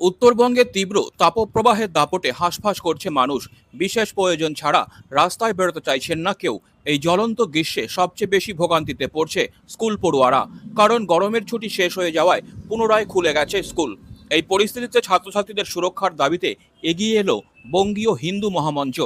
উত্তরবঙ্গে তীব্র তাপপ্রবাহের দাপটে হাঁসফাঁস করছে মানুষ। বিশেষ প্রয়োজন ছাড়া রাস্তায় বেরোতে চাইছেন না কেউ। এই জ্বলন্ত গ্রীষ্মে সবচেয়ে বেশি ভোগান্তিতে পড়ছে স্কুল পড়ুয়ারা। কারণ গরমের ছুটি শেষ হয়ে যাওয়ায় পুনরায় খুলে গেছে স্কুল। এই পরিস্থিতিতে ছাত্রছাত্রীদের সুরক্ষার দাবিতে এগিয়ে এলো বঙ্গীয় হিন্দু মহামঞ্চ।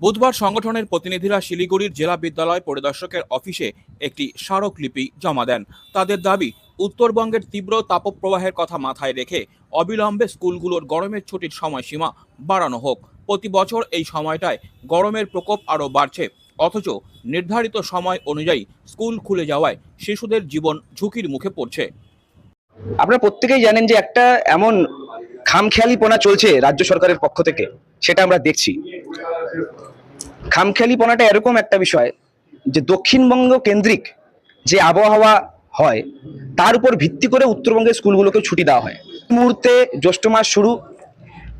বুধবার সংগঠনের প্রতিনিধিরা শিলিগুড়ির জেলা বিদ্যালয় পরিদর্শকের অফিসে একটি স্মারকলিপি জমা দেন। তাদের দাবি উত্তরবঙ্গের তীব্র তাপপ্রবাহের কথা মাথায় রেখে অবিলম্বে স্কুলগুলোর গরমের ছুটির সময়সীমা বাড়ানো হোক। প্রতি বছর এই সময়টায় গরমের প্রকোপ আরও বাড়ছে। অথচ নির্ধারিত সময় অনুযায়ী স্কুল খুলে যাওয়ায় শিশুদের জীবন ঝুঁকির মুখে পড়ছে। আপনারা প্রত্যেকেই জানেন যে একটা এমন খামখেয়ালিপনা চলছে রাজ্য সরকারের পক্ষ থেকে, সেটা আমরা দেখছি। খামখেয়ালিপনাটা এরকম একটা বিষয় যে দক্ষিণবঙ্গ কেন্দ্রিক যে আবহাওয়া হয় তার উপর ভিত্তি করে উত্তরবঙ্গের স্কুলগুলোকে ছুটি দেওয়া হয়। মুহূর্তে জ্যৈষ্ঠ মাস শুরু।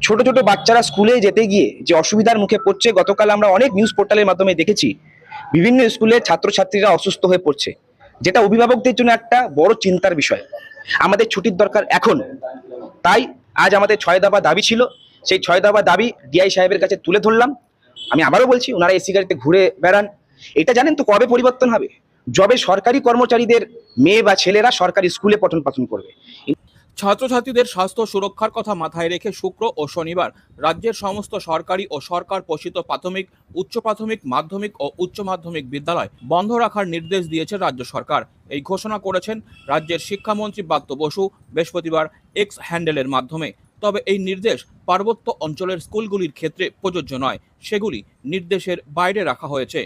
ছোট ছোট বাচ্চারা স্কুলে যেতে গিয়ে যে অসুবিধার মুখে পড়ছে, গতকাল আমরা অনেক নিউজ পোর্টালের মাধ্যমে দেখেছি, বিভিন্ন স্কুলে ছাত্রছাত্রীরা অসুস্থ হয়ে পড়ছে। যেটা অভিভাবকদের জন্য একটা বড় চিন্তার বিষয়। আমাদের ছুটির দরকার এখন। তাই আজ আমাদের ছয় দফা দাবি ছিল। সেই ছয় দফা দাবি ডিআই সাহেবের কাছে তুলে ধরলাম। আমি আবারও বলছি, ওনারা এসি গাড়িতে ঘুরে বেড়ান। এটা জানেন তো কবে পরিবর্তন হবে? যবে সরকারি কর্মচারীদের মেয়ে বা ছেলেরা সরকারি স্কুলে পঠন পাঠন করবে। ছাত্রছাত্রীদের স্বাস্থ্য সুরক্ষার কথা মাথায় রেখে শুক্র ও শনিবার রাজ্যের সমস্ত সরকারি ও সরকার পোষিত প্রাথমিক, উচ্চ প্রাথমিক, মাধ্যমিক ও উচ্চ মাধ্যমিক বিদ্যালয় বন্ধ রাখার নির্দেশ দিয়েছে রাজ্য সরকার। এই ঘোষণা করেছেন রাজ্যের শিক্ষামন্ত্রী ব্রাত্য বসু। বৃহস্পতিবার এক্স হ্যান্ডেলের মাধ্যমে। তবে এই নির্দেশ পার্বত্য অঞ্চলের স্কুলগুলির ক্ষেত্রে প্রযোজ্য নয়। সেগুলি নির্দেশের বাইরে রাখা হয়েছে।